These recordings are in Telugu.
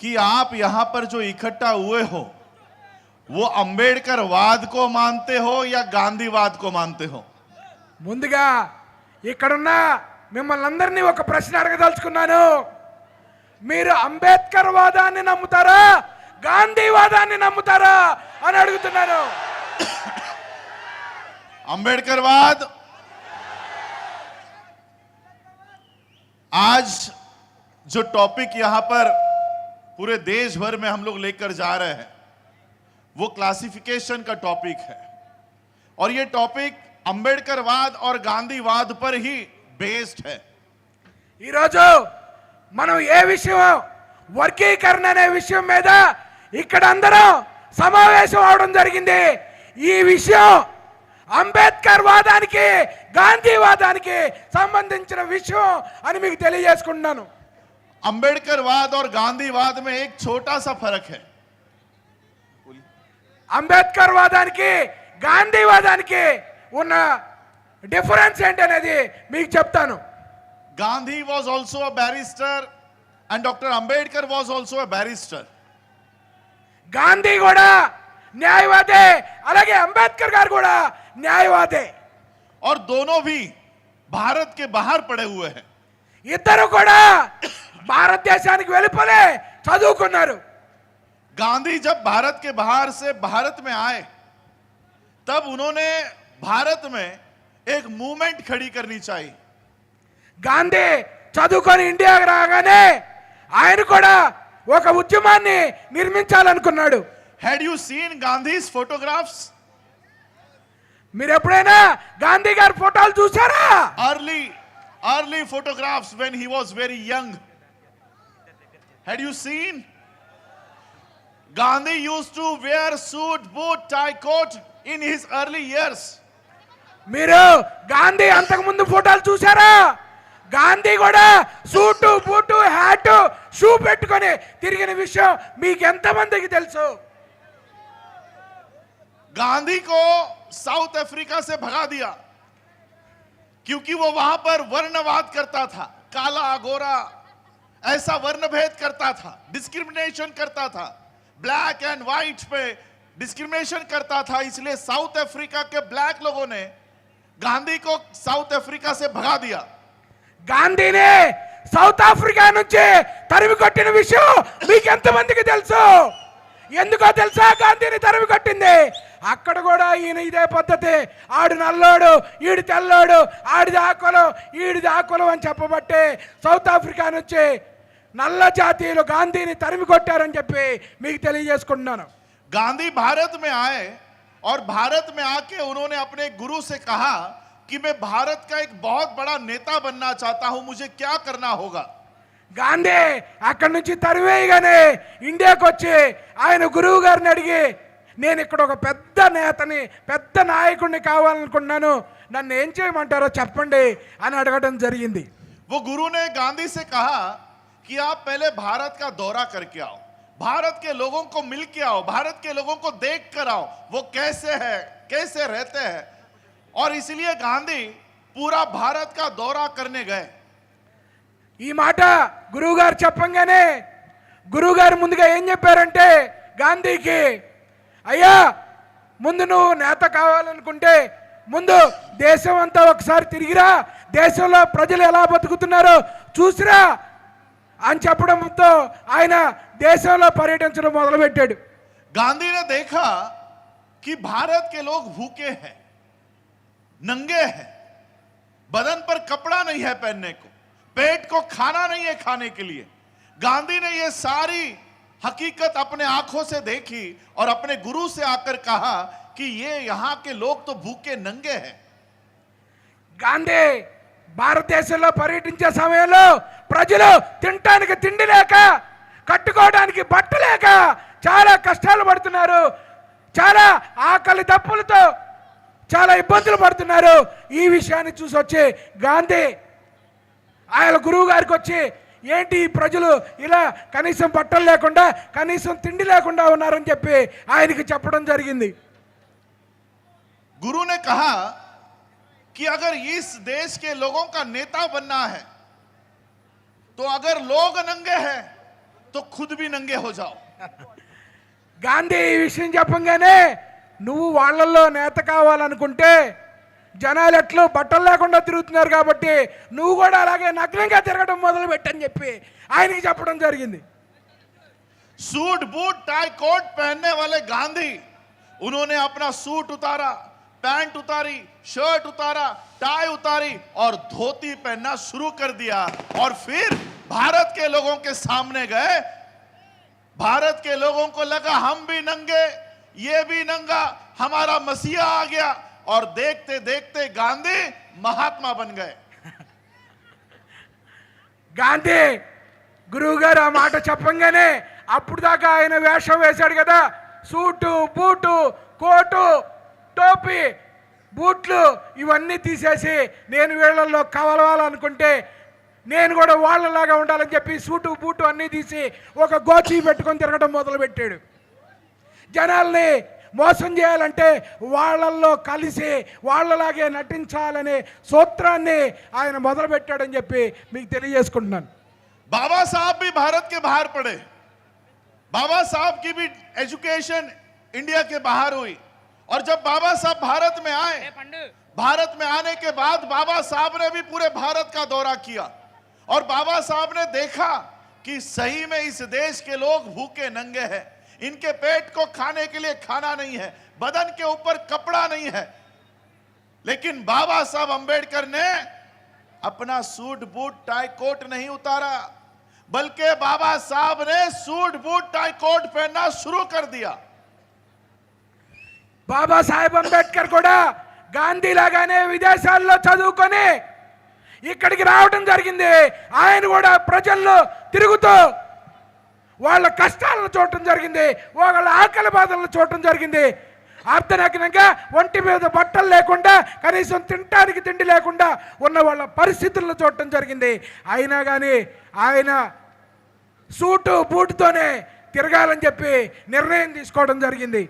कि आप यहां पर जो इकट्ठा हुए हो वो अंबेडकरवाद को मानते हो या गांधीवाद को मानते हो ಮುಂದಗ ಇಕಡನ್ನ ನಿಮ್ಮಲಂದರನಿ ಒಂದು ಪ್ರಶ್ನೆ ಅದಕ್ಕೆ ಕೇಳಿಸ್ಕುನ ನಾನು ನೀರು ಅಂಬೇಡ್ಕರ್ವಾದಾನೇ ನಂಬತರ ಗಾಂಧಿವಾದಾನೇ ನಂಬತರ ಅಂತ ಅದ್ಗುತುನ ನಾನು ಅಂಬೇಡ್ಕರ್ವಾದ್ આજ ಜೋ ಟಾಪಿಕ್ ಯಹಾ ಪರ್ पूरे देश भर में हम लोग लेकर जा रहे हैं वो क्लासिफिकेशन का टॉपिक है और ये टॉपिक అంబేద్కర్వాద్ और గాంధీవాద్ पर ही बेस्ड है మనం ఏ విషయం వర్గీకరణ అనే విషయం మీద ఇక్కడ అందరూ సమావేశం అవడం జరిగింది ఈ విషయం అంబేద్కర్ వాదానికి గాంధీవాదానికి సంబంధించిన విషయం అని మీకు తెలియజేసుకుంటున్నాను अंबेडकर वाद और गांधीवाद में एक छोटा सा फर्क है अंबेडकरवाद की गांधीवादा की difference Gandhi was also a barrister and doctor Ambedkar was also a barrister Gandhi न्यायवादे अलग अंबेडकर गार गोड़ा न्यायवादे और दोनों भी भारत के बाहर पड़े हुए हैं इतर घोड़ा భారతదేశానికి వెళ్ళి పొలే చదువుకున్నారు గాంధీ जब भारत के बाहर से भारत में आए तब उन्होंने भारत में एक मूवमेंट खड़ी करनी चाहिए గాంధే చదుకొని ఇండియాకి రాగానే ఆయన కూడా ఒక ఉజ్యమాని నిర్మించాలని అనున్నాడు had you seen Gandhi's photographies మీరు ఎప్పుడైనా గాంధీగారు ఫోటోలు చూసారా early early photographies when he was very young Had you seen? Gandhi used to wear suit, boot, tie, coat in his early years. మీరు గాంధీ అంతకు ముందు ఫోటోలు చూసారా గాంధీ కూడా సూటు బూటు హ్యాట్ షూ పెట్టుకొని తిరిగిన విషయం మీకు ఎంతమందికి తెలుసు గాంధీ కో సౌత్ अफ्रीका से भगा दिया क्योंकि वो वहां पर वर्णवाद करता था काला गोरा ऐसा वर्ण भेद करता था डिस्क्रिमिनेशन करता था ब्लैक एंड व्हाइट पे डिस्क्रिमिनेशन करता था इसलिए साउथ अफ्रीका के ब्लैक लोगों ने गांधी को साउथ अफ्रीका से भगा दिया गांधी ने साउथ अफ्रीका తరిమి विषय విషయం ఎందుకో తెలుసా గాంధీని తరవి కట్టింది అక్కడ కూడా ఈయన ఇదే పద్ధతి ఆడు నల్లోడు ఈడు తెల్లోడు ఆడిది ఆకులు ఈడిది ఆకులు అని చెప్పబట్టే సౌత్ ఆఫ్రికా నుంచి నల్ల జాతీయులు గాంధీని తరిమి కొట్టారని చెప్పి మీకు తెలియజేసుకుంటున్నాను గాంధీ భారత్ మే ఆయే ఆర్ భారత్ మే ఆకే ఉన్న అప్పుడే గురువు సే కహా కి మే భారత్ కా ఎక్ बहुत బడా नेता बनना చాతా हूं ముజే క్యా కర్నా హోగా గాంధీ అక్కడి నుంచి తరివేయగానే ఇండియాకి వచ్చి ఆయన గురువు గారిని అడిగి నేను ఇక్కడ ఒక పెద్ద నేతని పెద్ద నాయకుడిని కావాలనుకుంటున్నాను నన్ను ఏం చేయమంటారో చెప్పండి అని అడగడం జరిగింది ఓ గురువునే గాంధీసే కహా కి ఆప్ పెలే భారత్ కా దౌరా కర్కే ఆవు భారత్ కే లోగో కో మిల్ ఆవు భారత్ కే లోగో కో దేఖ్ కర్ ఆవు ఓ కేసే హై కేసే రహతే హై ఔర్ ఇసిలియే గాంధీ పూరా భారత్ కా దౌరా కర్నే గయే ఈ మాట గురువుగారు చెప్పంగానే గురువుగారు ముందుగా ఏం చెప్పారంటే గాంధీకి అయ్యా ముందు నువ్వు నేత కావాలనుకుంటే ముందు దేశం అంతా ఒకసారి తిరిగిరా దేశంలో ప్రజలు ఎలా బతుకుతున్నారో చూసిరా అని చెప్పడంతో ఆయన దేశంలో పర్యటించడం మొదలుపెట్టాడు గాంధీనే దేఖా కి భారత్ కే లోక్ భూకే హే నంగే హై బదన్ పర్ కపడా నహీ హై పహన్నే కో पेट को खाना नहीं है खाने के लिए गांधी ने यह सारी हकीकत अपने आंखों से देखी और अपने गुरु से आकर कहा कि ये यहां के लोग तो भूखे नंगे हैं गांधी भारत देश पर्यटन समय में प्रजो तिटा की तिंड कटा बट लेक चारा कष्ट पड़ता चारा आकल दपल तो चला इबंध पड़ता गांधी ఆయన గురువు గారికి వచ్చి ఏంటి ఈ ప్రజలు ఇలా కనీసం బట్టలు లేకుండా కనీసం తిండి లేకుండా ఉన్నారని చెప్పి ఆయనకి చెప్పడం జరిగింది గురువు ने అగర్ कि దేశ इस देश के లోగ నంగే नेता बनना है तो अगर लोग नंगे గాంధీ ఈ విషయం చెప్పంగానే నువ్వు వాళ్ళల్లో నేత కావాలనుకుంటే जनाल बटल लेकिन లేకుండా తిరుగుతున్నారు కాబట్టి నువ్వు కూడా అలాగే నగ్నంగా తిరగడం మొదలు పెట్టని చెప్పి सूट बूट टाई कोट पहनने वाले गांधी उन्होंने अपना सूट उतारा पैंट उतारी शर्ट उतारा टाई उतारी और धोती पहनना शुरू कर दिया और फिर भारत के लोगों के सामने गए भारत के लोगों को लगा हम भी नंगे ये भी नंगा हमारा मसीहा आ गया और देखते देखते गांधी महात्मा बन गए గాంధీ గురువు గారు ఆ మాట చెప్పంగానే అప్పుడు దాకా ఆయన వేషం వేశాడు కదా సూటు బూటు కోటు టోపీ బూట్లు ఇవన్నీ తీసేసి నేను వీళ్ళల్లో కవలవాలనుకుంటే నేను కూడా వాళ్ళలాగా ఉండాలని చెప్పి సూటు బూటు అన్నీ తీసి ఒక గోచి పెట్టుకొని తిరగడం మొదలుపెట్టాడు జనాల్ని मोसम चेयरंटे वालों कल वाले नटने सूत्रा आये मोदीपेक बाबा साहब भी भारत के बाहर पड़े बाबा साहब की भी एजुकेशन इंडिया के बाहर हुई और जब बाबा साहब भारत में आए भारत में आने के बाद बाबा साहब ने भी पूरे भारत का दौरा किया और बाबा साहब ने देखा कि सही में इस देश के लोग भूखे नंगे हैं इनके पेट को खाने के लिए खाना नहीं है बदन के ऊपर कपड़ा नहीं है लेकिन बाबा साहब अंबेडकर ने अपना सूट बूट टाई कोट नहीं उतारा बल्कि बाबा साहब ने सूट बूट टाई कोट पहनना शुरू कर दिया बाबा साहेब अंबेडकर गांधी लगाने विदेश విదేశాల్లో చదువుకొని ఇక్కడికి రావడం జరిగింది ఆయన వాళ్ళ కష్టాలను చూడటం జరిగింది వాళ్ళ ఆకలి బాధలను చూడటం జరిగింది అర్ధనగ్నంగా ఒంటి మీద బట్టలు లేకుండా కనీసం తినటానికి తిండి లేకుండా ఉన్న వాళ్ళ పరిస్థితులను చూడటం జరిగింది అయినా కానీ ఆయన సూటు బూటుతోనే తిరగాలని చెప్పి నిర్ణయం తీసుకోవడం జరిగింది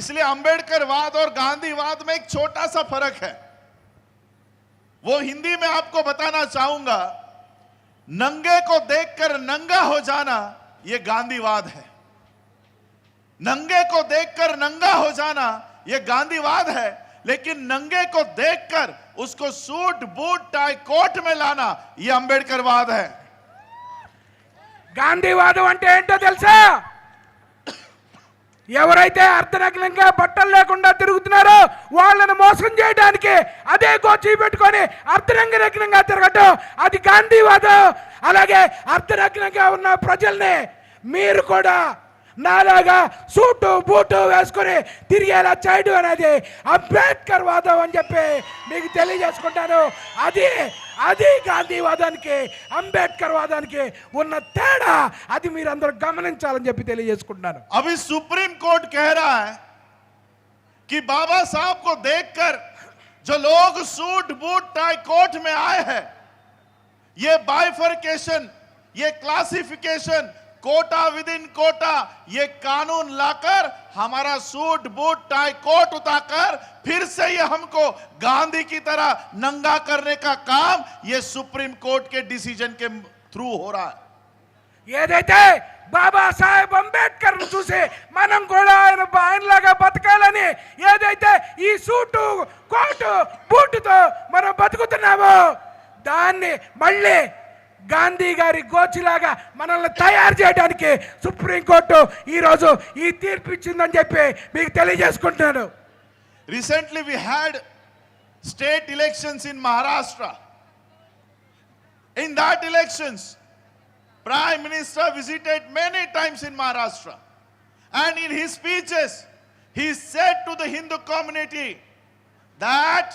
इसलिए अंबेडकर వాద్ గాంధీ వాద్ మే एक छोटा सा फर्क है वो हिंदी में आपको बताना चाहूंगा नंगे यह गांधीवाद है नंगे को देखकर नंगा हो जाना यह गांधीवाद है लेकिन नंगे को देखकर उसको सूट बूट टाई कोट में लाना यह अंबेडकरवाद है गांधीवाद अंटे ఏంటో ఎవరైతే అర్ధనగ్నంగా బట్టలు లేకుండా తిరుగుతున్నారో వాళ్ళను మోసం చేయడానికి అదే కోచి పెట్టుకొని అర్ధరంగనగ్నంగా తిరగటం అది గాంధీవాదం అలాగే అర్ధనగ్నంగా ఉన్న ప్రజల్ని మీరు కూడా నాలాగా సూటు బూటు వేసుకొని తిరిగేలా చేయడం అనేది అంబేద్కర్ వాదం అని చెప్పి మీకు తెలియజేసుకుంటాను అది అది గాంధీవాదానికి అంబేద్కర్ వాదానికి ఉన్న తేడా అది మీరు అందరూ గమనించాలని చెప్పి తెలియజేసుకుంటున్నాను అవి సుప్రీం కోర్టు కేరా कि बाबा साहब को देखकर जो लोग सूट बूट टाई कोट में आए हैं ये बाइफर्केशन ये classification quota within quota ये कानून लाकर हमारा सूट बूट टाई कोट उताकर फिर से ये हमको गांधी की तरह नंगा करने का काम ये सुप्रीम कोर्ट के डिसीजन के थ्रू हो रहा है ये देते बाबा साहेब अंबेडकर चूसे मन కూడా बूट तो मैं बतकना दाने मल्ले గాంధీ గారి గోచిలాగా మనల్ని తయారు చేయడానికి సుప్రీంకోర్టు ఈరోజు ఈ తీర్పు ఇచ్చిందని చెప్పి మీకు తెలియజేసుకుంటున్నాను recently we had state elections in Maharashtra in that elections prime minister visited many times in Maharashtra and in he speeches he said to the Hindu community that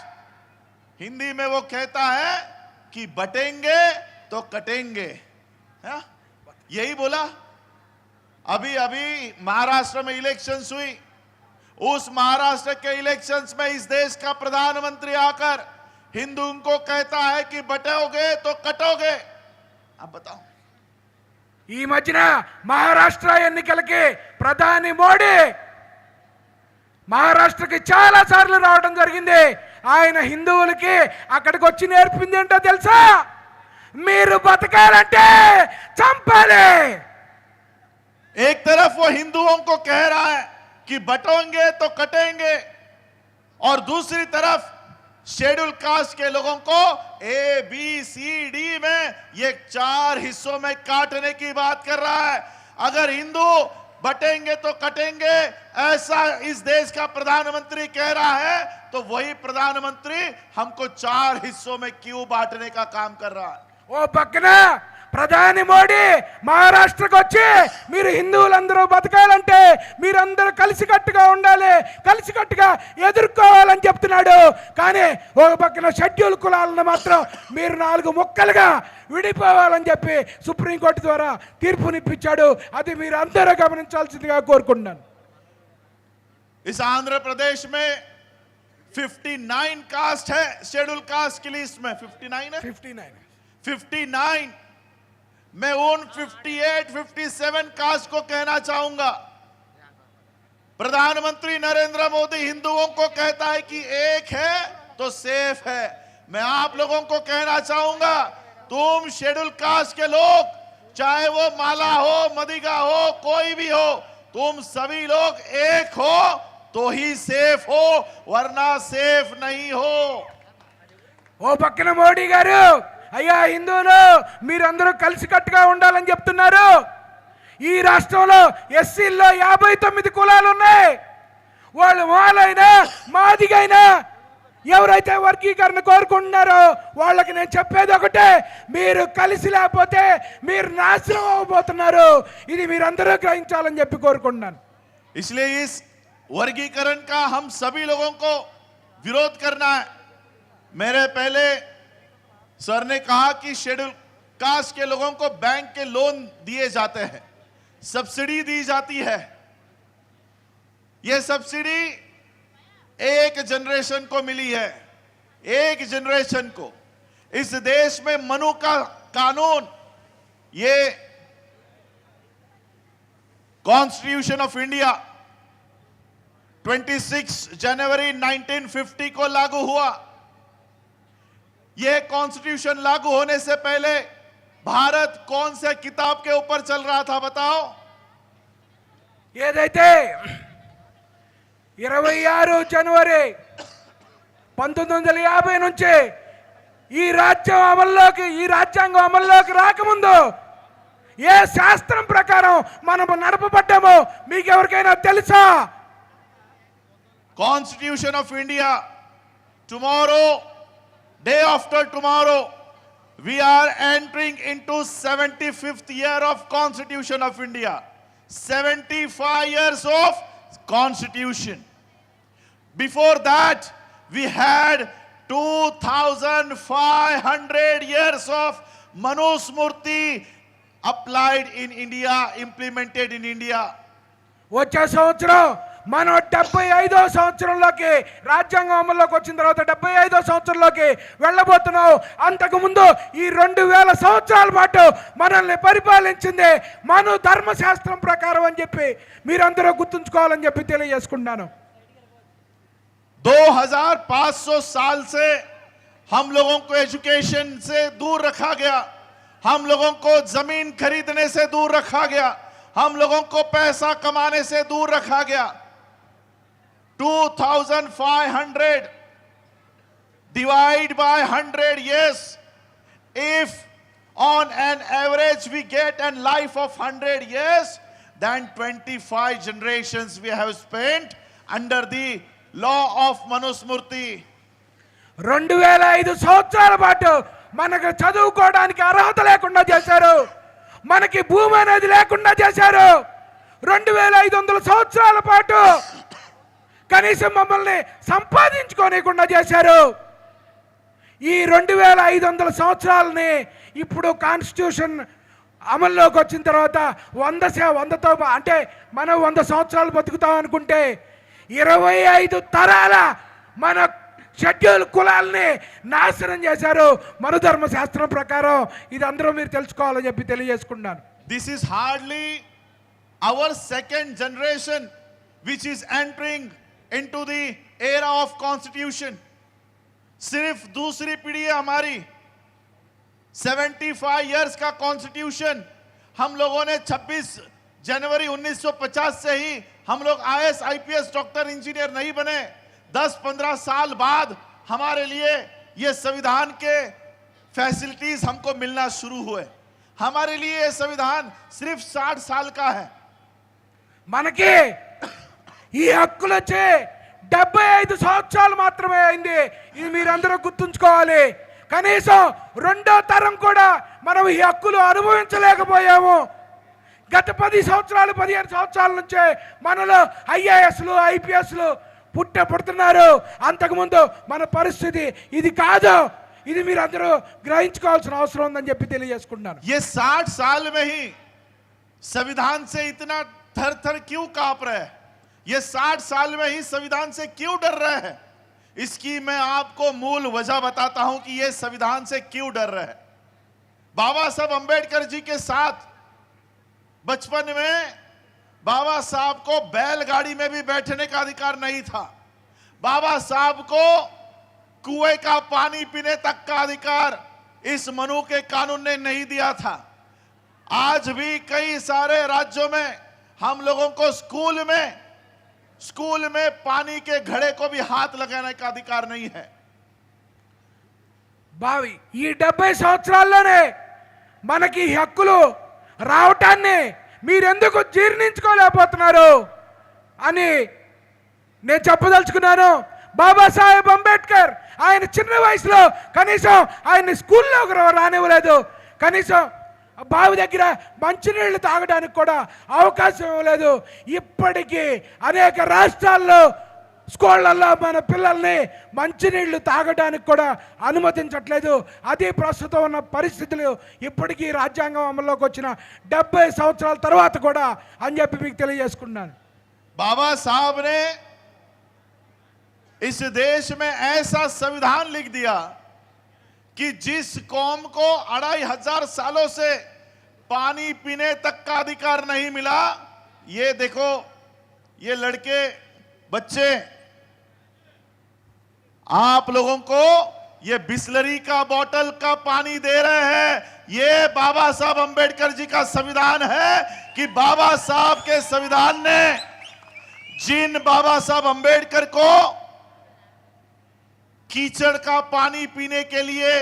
Hindi మే వో కేతా హే కి బటెంగే तो कटेंगे है? यही बोला अभी अभी महाराष्ट्र में इलेक्शंस हुई उस महाराष्ट्र के इलेक्शंस में इस देश का प्रधानमंत्री आकर हिंदुओं को कहता है कि बटोगे तो कटोगे आप बताओ ఈ మధ్యన మహారాష్ట్ర ఎన్నికలకి ప్రధాని మోడీ మహారాష్ట్రకి చాలా సార్లు రావడం జరిగింది ఆయన హిందువులకి అక్కడికి వచ్చి నేర్పింది ఏంటో తెలుసా बतकर अंटे चंपले एक तरफ वो हिंदुओं को कह रहा है कि बटोंगे तो कटेंगे और दूसरी तरफ शेड्यूल कास्ट के लोगों को ए बी सी डी में ये चार हिस्सों में काटने की बात कर रहा है अगर हिंदू बटेंगे तो कटेंगे ऐसा इस देश का प्रधानमंत्री कह रहा है तो वही प्रधानमंत्री हमको चार हिस्सों में क्यों बांटने का काम कर रहा है ఓ పక్కన ప్రధాని మోడీ మహారాష్ట్రకు వచ్చి మీరు హిందువులందరూ బతకాలంటే మీరందరూ కలిసికట్టుగా ఉండాలి కలిసికట్టుగా ఎదుర్కోవాలని చెప్తున్నాడు కానీ ఒక పక్కన షెడ్యూల్ కులాలను మాత్రం మీరు నాలుగు ముక్కలుగా విడిపోవాలని చెప్పి సుప్రీంకోర్టు ద్వారా తీర్పునిప్పించాడు అది మీరు అందరూ గమనించాల్సిందిగా కోరుకుంటున్నాను Andhra Pradesh fifty nine caste 59 caste है शेड्यूल कास्ट की लिस्ट 59 मैं उन 58, 57 कास्ट को कहना चाहूंगा प्रधानमंत्री नरेंद्र मोदी हिंदुओं को कहता है कि एक है तो सेफ है मैं आप लोगों को कहना चाहूंगा तुम शेड्यूल कास्ट के लोग चाहे वो माला हो मदिगा हो कोई भी हो तुम सभी लोग एक हो तो ही सेफ हो वरना सेफ नहीं हो वो పక్కన मोडी గారు అయ్యా హిందువులు మీరందరూ కలిసికట్టుగా ఉండాలని చెప్తున్నారు ఈ రాష్ట్రంలో ఎస్సీల్లో యాభై తొమ్మిది కులాలు ఉన్నాయి వాళ్ళు వాళ్ళైనా మాదిగైనా ఎవరైతే వర్గీకరణ కోరుకుంటున్నారో వాళ్ళకి నేను చెప్పేది ఒకటే మీరు కలిసి లేకపోతే మీరు నాశనం అవ్వబోతున్నారు ఇది మీరందరూ గ్రహించాలని చెప్పి కోరుకుంటున్నాను ఇస్లే వర్గీకరణ वर्गीकरण का हम सभी लोगों को विरोध करना सर ने कहा कि शेड्यूल कास्ट के लोगों को बैंक के लोन दिए जाते हैं सब्सिडी दी जाती है यह सब्सिडी एक जनरेशन को मिली है एक जनरेशन को इस देश में मनु का कानून ये कॉन्स्टिट्यूशन ऑफ इंडिया 26 जनवरी 1950 को लागू हुआ यह कॉन्स्टिट्यूशन लागू होने से पहले भारत कौन से किताब के ऊपर चल रहा था बताओ ये देते जनवरी पन्द याबे राज्य अमल की राज्य अमल की राक मुझे ये शास्त्र प्रकार मन नड़पड़ा constitution of India tomorrow Day after tomorrow, we are entering into 75th year of Constitution of India. 75 years of Constitution. Before that, we had 2,500 years of Manusmurti applied in India, implemented in India. వచ్చే మనం డెబ్బై ఐదో సంవత్సరంలోకి రాజ్యాంగం అమల్లోకి వచ్చిన తర్వాత డెబ్బై ఐదో సంవత్సరంలోకి వెళ్ళబోతున్నావు అంతకుముందు ఈ రెండు వేల సంవత్సరాల పాటు మనల్ని పరిపాలించింది మన ధర్మశాస్త్రం ప్రకారం అని చెప్పి మీరందరూ గుర్తుంచుకోవాలని చెప్పి తెలియజేసుకుంటాను దో హజార్ पांच सौ साल से हम लोगों को एजुकेशन से दूर रखा गया 2500 divide by 100 years if on an average we get a life of 100 years then 25 generations we have spent under the law of manusmurti రెండు వేల ఐదు సంవత్సరాల పాటు మనకు చదువుకోవడానికి అర్హత లేకుండా చేశారు మనకి భూమి అనేది లేకుండా చేశారు రెండు వేల ఐదు వందల సంవత్సరాల పాటు కనీసం మమ్మల్ని సంపాదించుకోనికుండా చేశారు ఈ రెండు వేల ఐదు వందల సంవత్సరాలని ఇప్పుడు కాన్స్టిట్యూషన్ అమల్లోకి వచ్చిన తర్వాత వంద వందతో అంటే మనం వంద సంవత్సరాలు బతుకుతాం అనుకుంటే ఇరవై ఐదు తరాల మన షెడ్యూల్ కులాలని నాశనం చేశారు మనుధర్మ శాస్త్రం ప్రకారం ఇది అందరూ మీరు తెలుసుకోవాలని చెప్పి తెలియజేసుకున్నాను this is hardly our second generation which is entering to the era of constitution सिर्फ दूसरी पीढ़ी है हमारी 75 इयर्स का कॉन्स्टिट्यूशन हम लोगों ने 26 जनवरी 1950 से ही हम लोग पी आईपीएस डॉक्टर इंजीनियर नहीं बने 10-15 साल बाद हमारे लिए ये संविधान के फैसिलिटीज हमको मिलना शुरू हुए हमारे लिए ये संविधान सिर्फ 60 साल का है मान के ఈ హక్కులు వచ్చే డెబ్బై ఐదు సంవత్సరాలు మాత్రమే అయింది ఇది మీరందరూ గుర్తుంచుకోవాలి కనీసం రెండో తరం కూడా మనం ఈ హక్కులు అనుభవించలేకపోయాము గత పది సంవత్సరాలు పదిహేను సంవత్సరాల నుంచే మనలో ఐఏఎస్లు ఐపీఎస్లు పుట్ట పుడుతున్నారు అంతకుముందు మన పరిస్థితి ఇది కాదు ఇది మీరు అందరూ గ్రహించుకోవాల్సిన అవసరం ఉందని చెప్పి తెలియజేసుకుంటున్నారు ఏ సాట్ సాల్ మే సంవిధాన్ సే ఇతనా థర్ థర్ క్యూ కాప్ ये साठ साल में ही संविधान से क्यों डर रहे हैं इसकी मैं आपको मूल वजह बताता हूं कि ये संविधान से क्यों डर रहे हैं बाबा साहब अंबेडकर जी के साथ बचपन में बाबा साहब को बैलगाड़ी में भी बैठने का अधिकार नहीं था बाबा साहब को कुएं का पानी पीने तक का अधिकार इस मनु के कानून ने नहीं दिया था आज भी कई सारे राज्यों में हम लोगों को स्कूल में स्कूल में पानी के घड़े को भी हाथ लगाने का अधिकार नहीं है బావి ఈ డెబ్బై సంవత్సరాల్లోనే మనకి హక్కులు రావటాన్ని మీరెందుకు జీర్ణించుకోలేకపోతున్నారు అని నేను చెప్పదలుచుకున్నాను బాబాసాహెబ్ అంబేద్కర్ ఆయన చిన్న వయసులో కనీసం ఆయన్ని స్కూల్లోకి రానివ్వలేదు కనీసం బావి దగ్గర మంచినీళ్ళు తాగడానికి కూడా అవకాశం ఇవ్వలేదు ఇప్పటికీ అనేక రాష్ట్రాల్లో స్కూళ్ళల్లో మన పిల్లల్ని మంచినీళ్ళు తాగడానికి కూడా అనుమతించట్లేదు అది ప్రస్తుతం ఉన్న పరిస్థితులు ఇప్పటికీ రాజ్యాంగం అమల్లోకి వచ్చిన డెబ్బై సంవత్సరాల తర్వాత కూడా అని చెప్పి మీకు తెలియజేసుకున్నాను బాబా సాహబ్నే इस దేశమే ఐసా సంవిధాన్ లిఖ దియా కి జిస్ కోమ్ కో को హజార్ సాలో సే पानी पीने तक का अधिकार नहीं मिला ये देखो ये लड़के बच्चे आप लोगों को ये बिस्लरी का बोतल का पानी दे रहे हैं ये बाबा साहब अंबेडकर जी का संविधान है कि बाबा साहब के संविधान ने जिन बाबा साहब अंबेडकर को कीचड़ का पानी पीने के लिए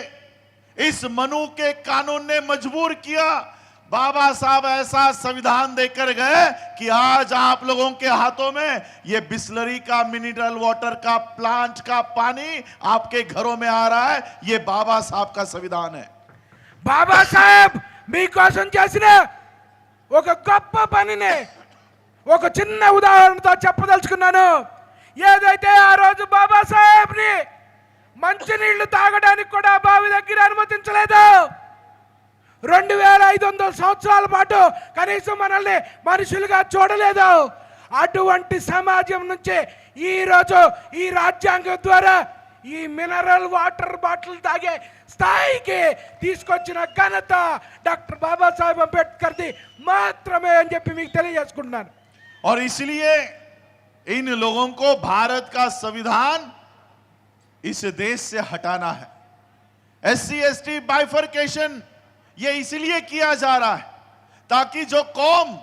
इस मनु के कानून ने मजबूर किया बाबा साहब ऐसा संविधान देकर गए कि आज आप लोगों के हाथों में ये बिस्लरी का मिनरल वाटर का प्लांट का पानी आपके घरों में आ रहा है ये बाबा साहब का संविधान है बाबा साहब मी क्वेश्चन चेसने ఒక గొప్ప పనిని ఒక చిన్న ఉదాహరణతో చెప్పదలుచుకున్నాను ఏదైతే ఆ రోజు బాబాసాహెబ్ని మంచి నీళ్లు తాగడానికి కూడా బావి దగ్గర అనుమతించలేదు 2500 సామాజాల పాటు కనీసం మనల్ని మరుషులుగా చూడలేదు అటువంటి సమాజం నుంచి ఈ రోజు ఈ రాజ్యంగ్ ద్వారా ఈ మినరల్ వాటర్ బాటిల్ తాగే stake తీస్కొచ్చిన గణత డాక్టర్ బాబాసాహెబ్ం పెట్ కర్ది మాత్రమే అని చెప్పి మీకు తెలియజేస్తున్నాను aur isliye in logon ko bharat ka samvidhan is desh se hatana hai SC ST bifurcation ये इसलिए किया जा रहा है ताकि जो कौम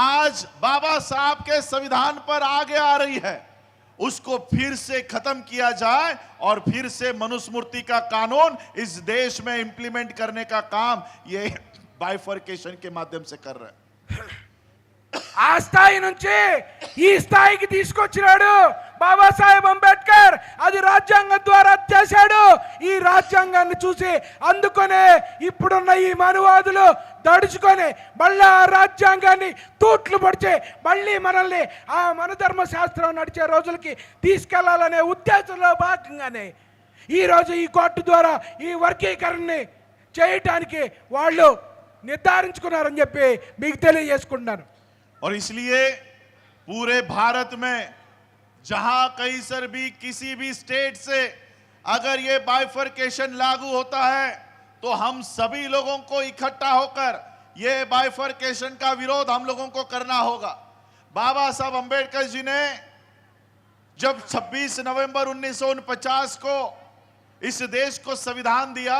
आज बाबा साहब के संविधान पर आगे आ रही है उसको फिर से खत्म किया जाए और फिर से मनुस्मृति का कानून इस देश में इंप्लीमेंट करने का काम ये बाइफर्केशन के माध्यम से कर रहे हैं ఆ స్థాయి నుంచి ఈ స్థాయికి బాబాసాహెబ్ అంబేద్కర్ అది రాజ్యాంగం ద్వారా చేశాడు ఈ రాజ్యాంగాన్ని చూసి అందుకొనే ఇప్పుడున్న ఈ మనువాదులు దడుచుకొని మళ్ళీ ఆ రాజ్యాంగాన్ని తూట్లు పడిచి మళ్ళీ మనల్ని ఆ మనధర్మ శాస్త్రం నడిచే రోజులకి తీసుకెళ్లాలనే ఉద్దేశంలో భాగంగానే ఈరోజు ఈ కోర్టు ద్వారా ఈ వర్గీకరణని చేయటానికి వాళ్ళు నిర్ధారించుకున్నారని చెప్పి మీకు తెలియజేసుకుంటున్నారు పూరే భారత్ మే जहां कहीं सर भी किसी भी स्टेट से अगर ये बाइफरकेशन लागू होता है तो हम सभी लोगों को इकट्ठा होकर ये बाइफरकेशन का विरोध हम लोगों को करना होगा बाबा साहब अंबेडकर जी ने जब 26 नवंबर उन्नीस को इस देश को संविधान दिया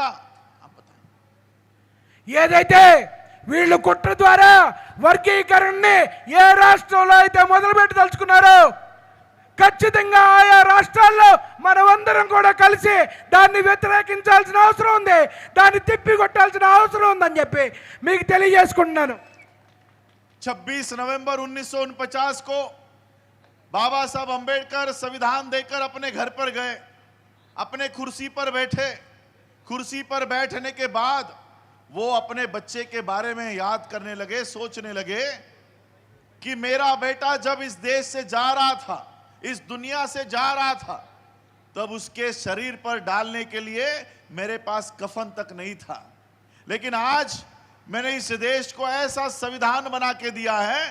ये ఏదైతే వీళ్ళు కుట్ర ద్వారా వర్గీకరణని ఏ రాష్ట్రంలో అయితే మొదలుపెట్టి తలుచుకున్నారో ఖచ్చితంగా ఆయా రాష్ట్రాల్లో మనమందరం కూడా కలిసి దాని వ్యతిరేకించాల్సిన అవసరం ఉంది దాని తిప్పి కొట్టాల్సిన అవసరం ఉంది అని చెప్పి మీకు తెలియజేసుకుంటున్నాను 26 నవంబర్ 1949 కో బాబాసాబ్ అంబేద్కర్ సవిధానం देखकर अपने घर पर गए अपने कुर्सी पर बैठे कुर्सी पर बैठने के बाद वो अपने बच्चे के बारे में याद करने लगे सोचने लगे कि मेरा बेटा जब इस देश से जा रहा था इस दुनिया से जा रहा था तब उसके शरीर पर डालने के लिए मेरे पास कफन तक नहीं था लेकिन आज मैंने इस देश को ऐसा संविधान बना के दिया है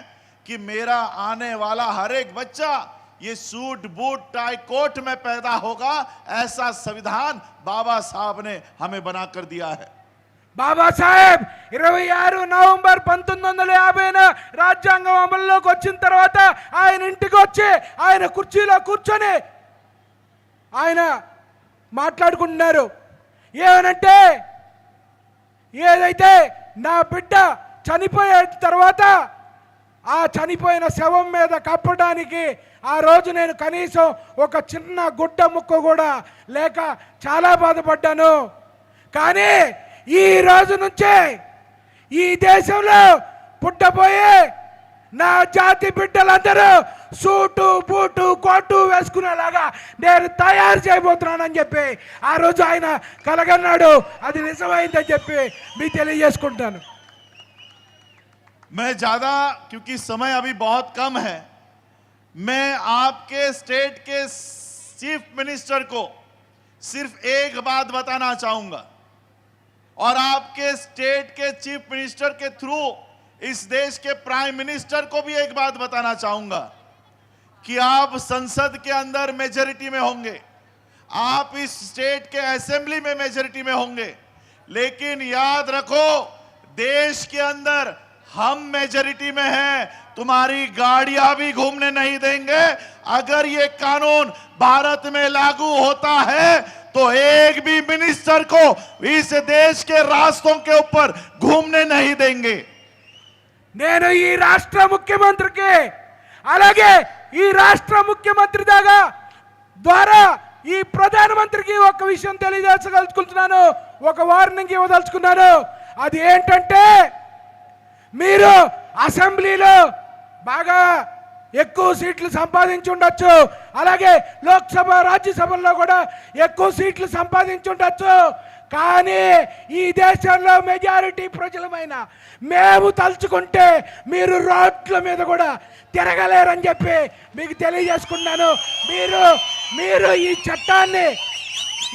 कि मेरा आने वाला हर एक बच्चा ये सूट बूट टाई कोट में पैदा होगा ऐसा संविधान बाबा साहब ने हमें बना कर दिया है బాబాసాహెబ్ ఇరవై ఆరు నవంబర్ పంతొమ్మిది వందల యాభైన రాజ్యాంగం అమల్లోకి వచ్చిన తర్వాత ఆయన ఇంటికి వచ్చి ఆయన కుర్చీలో కూర్చొని ఆయన మాట్లాడుకుంటున్నారు ఏమనంటే ఏదైతే నా బిడ్డ చనిపోయే తర్వాత ఆ చనిపోయిన శవం మీద కప్పడానికి ఆ రోజు నేను కనీసం ఒక చిన్న గుడ్డ ముక్క కూడా లేక చాలా బాధపడ్డాను కానీ ఈ రోజు నుంచి ఈ దేశంలో పుడ్డపోయి నా జాతి బిడ్డలందరూ సూటు బూటు కోటు వేసుకునేలాగా నేను తయారైపోతున్నాను అని చెప్పి ఆ రోజు ఆయన కలగన్నాడు అది నిజమైంది అని చెప్పి మీ తెలియజేసుకుంటాను मैं ज्यादा क्योंकि समय अभी बहुत कम है मैं आपके स्टेट के चीफ मिनिस्टर को सिर्फ एक बात बताना चाहूंगा और आपके स्टेट के चीफ मिनिस्टर के थ्रू इस देश के प्राइम मिनिस्टर को भी एक बात बताना चाहूंगा कि आप संसद के अंदर मेजोरिटी में होंगे आप इस स्टेट के असेंबली में मेजोरिटी में होंगे लेकिन याद रखो देश के अंदर हम मेजोरिटी में हैं तुम्हारी गाड़ियां भी घूमने नहीं देंगे अगर ये कानून भारत में लागू होता है तो एक भी मिनिस्टर को इस देश के रास्तों के ऊपर घूमने नहीं देंगे నేను ఈ రాష్ట్ర ముఖ్యమంత్రికి అలాగే ఈ రాష్ట్ర ముఖ్యమంత్రి దాకా ద్వారా ఈ ప్రధానమంత్రికి ఒక విషయం తెలియజేసగలుచుకుంటున్నాను ఒక వార్నింగ్ ఇవ్వదలుచుకున్నాను అది ఏంటంటే మీరు అసెంబ్లీలో బాగా ఎక్కువ సీట్లు ఉండొచ్చు అలాగే లోక్సభ రాజ్యసభల్లో కూడా ఎక్కువ సీట్లు ఉండొచ్చు కానీ ఈ దేశంలో మెజారిటీ ప్రజలమైన మేము తలుచుకుంటే మీరు రోడ్ల మీద కూడా తిరగలేరని చెప్పి మీకు తెలియజేసుకున్నాను మీరు మీరు ఈ చట్టాన్ని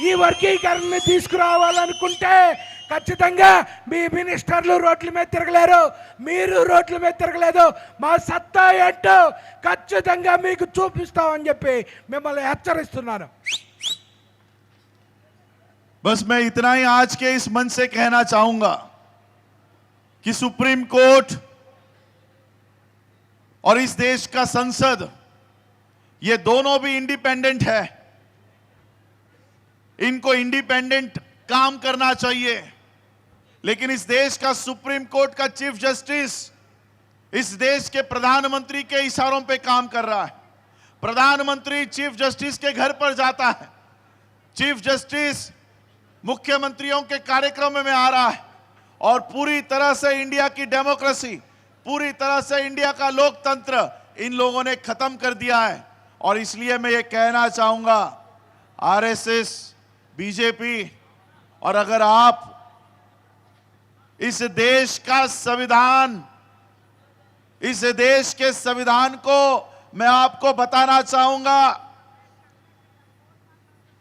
ఈ వర్గీకరణని తీసుకురావాలనుకుంటే ఖచ్చితంగా బి మినిస్టర్లు రోడ్లమే తిరగలేరు మీరు రోడ్లమే తిరగలేదో మా సత్తా ఎట్టు ఖచ్చితంగా మీకు చూపిస్తా అని చెప్పి మిమ్మల్ని ఎచ్చరిస్తున్నాను బస్ मैं इतना ही आज के इस मंच से कहना चाहूंगा कि सुप्रीम कोर्ट और इस देश का संसद ये दोनों भी इंडिपेंडेंट है इनको इंडिपेंडेंट काम करना चाहिए लेकिन इस देश का सुप्रीम कोर्ट का चीफ जस्टिस इस देश के प्रधानमंत्री के इशारों पे काम कर रहा है प्रधानमंत्री चीफ जस्टिस के घर पर जाता है चीफ जस्टिस मुख्यमंत्रियों के कार्यक्रम में आ रहा है और पूरी तरह से इंडिया की डेमोक्रेसी पूरी तरह से इंडिया का लोकतंत्र इन लोगों ने खत्म कर दिया है और इसलिए मैं ये कहना चाहूंगा आरएसएस बीजेपी और अगर आप इस देश का संविधान इस देश के संविधान को मैं आपको बताना चाहूंगा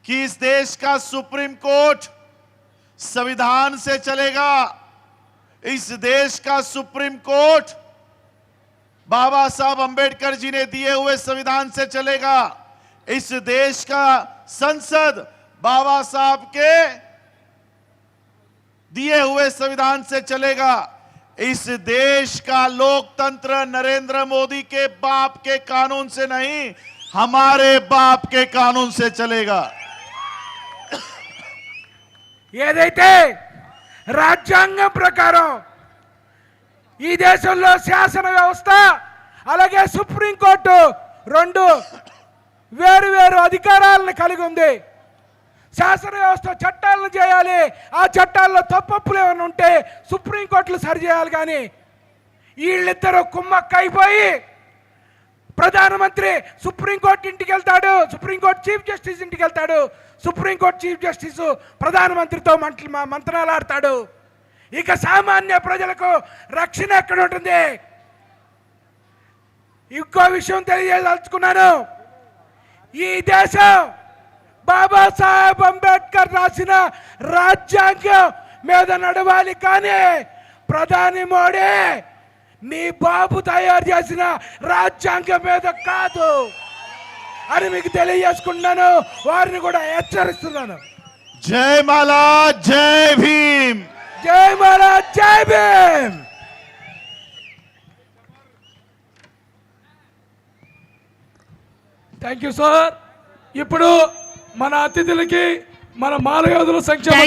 कि इस देश का सुप्रीम कोर्ट संविधान से चलेगा इस देश का सुप्रीम कोर्ट बाबा साहब अंबेडकर जी ने दिए हुए संविधान से चलेगा इस देश का संसद बाबा साहब के दिए हुए संविधान से चलेगा इस देश का लोकतंत्र नरेंद्र मोदी के बाप के कानून से नहीं हमारे बाप के कानून से चलेगा ఏదైతే రాజ్యాంగం ప్రకారం ఈ దేశంలో శాసన వ్యవస్థ అలాగే సుప్రీంకోర్టు రెండు వేరు వేరు అధికారాలను కలిగి ఉంది శాసన వ్యవస్థ చట్టాలను చేయాలి ఆ చట్టాల్లో తప్పప్పులు ఏమైనా ఉంటే సుప్రీంకోర్టులు సరిచేయాలి కానీ వీళ్ళిద్దరూ కుమ్మక్కైపోయి ప్రధానమంత్రి సుప్రీంకోర్టు ఇంటికి వెళ్తాడు సుప్రీంకోర్టు చీఫ్ జస్టిస్ ఇంటికి వెళ్తాడు సుప్రీంకోర్టు చీఫ్ జస్టిస్ ప్రధానమంత్రితో మంత్రి మంత్రాలు ఆడతాడు ఇక సామాన్య ప్రజలకు రక్షణ ఎక్కడ ఉంటుంది ఇంకో విషయం తెలియదలుచుకున్నాను ఈ దేశం బాబాసాహెబ్ అంబేద్కర్ రాసిన రాజ్యాంగం మీద నడవాలి కానీ ప్రధాని మోడీ నీ బాబు తయారు చేసిన రాజ్యాంగం మీద కాదు అని మీకు తెలియజేసుకున్నాను వారిని కూడా హెచ్చరిస్తున్నాను జై మాలా జై భీమ్ జై మాలా జై భీమ్ థ్యాంక్ యూ సార్ ఇప్పుడు మన అతిథులకి మన మాలయోధుల సంక్షేమ